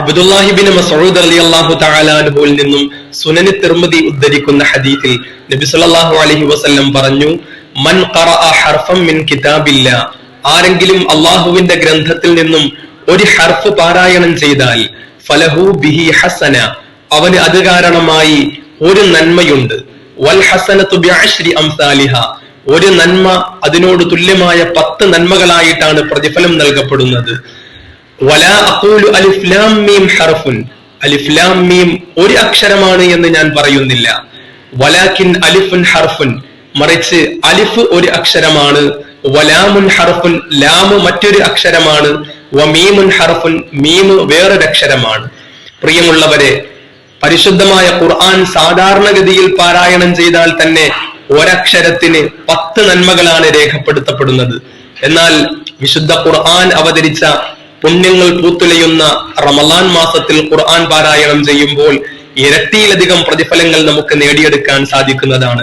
അബ്ദുല്ലാഹിബിൻ മസൂദ് അലി അള്ളാഹു തആലാനുഹുവിൽ നിന്നും സുനനി ഉദ്ധരിക്കുന്ന ഹദീസിൽ നബി സല്ലല്ലാഹു അലൈഹി വസല്ലം പറഞ്ഞു മൻ ഹർഫം മിൻ കിതാബില്ല ആരെങ്കിലും അള്ളാഹുവിന്റെ ഗ്രന്ഥത്തിൽ നിന്നും ഒരു ഹർഫ് പാരായണം ചെയ്താൽ ഫലഹു ബിഹി ഹസന അവന് അത് കാരണമായി ഒരു നന്മയുണ്ട്. വൽ ഹസനത്തു ബിഅശ്രി അംസാലിഹ ഒരു നന്മ അതിനോട് തുല്യമായ പത്ത് നന്മകളായിട്ടാണ് പ്രതിഫലം നൽകപ്പെടുന്നത്. ഹർഫുൻ. അലിഫ് ലാം മീം ഒരു അക്ഷരമാണ് എന്ന് ഞാൻ പറയുന്നില്ല. വലാക്കിൻ അലിഫുൻ ഹർഫുൻ. മറിച്ച് അലിഫ് ഒരു അക്ഷരമാണ് വലാമുൻ ഹർഫുൻ ലാമ് മറ്റൊരു അക്ഷരമാണ് വമീമുൻ ഹർഫുൻ മീമ് വേറൊരു അക്ഷരമാണ് പ്രിയമുള്ളവരെ പരിശുദ്ധമായ ഖുർആൻ സാധാരണഗതിയിൽ പാരായണം ചെയ്താൽ തന്നെ ഒരക്ഷരത്തിന് പത്ത് നന്മകളാണ് രേഖപ്പെടുത്തപ്പെടുന്നത്. എന്നാൽ വിശുദ്ധ ഖുർആൻ അവതരിച്ച പുണ്യങ്ങൾ പൂത്തുലയുന്ന റമലാൻ മാസത്തിൽ ഖുർആൻ പാരായണം ചെയ്യുമ്പോൾ ഇരട്ടിയിലധികം പ്രതിഫലങ്ങൾ നമുക്ക് നേടിയെടുക്കാൻ സാധിക്കുന്നതാണ്.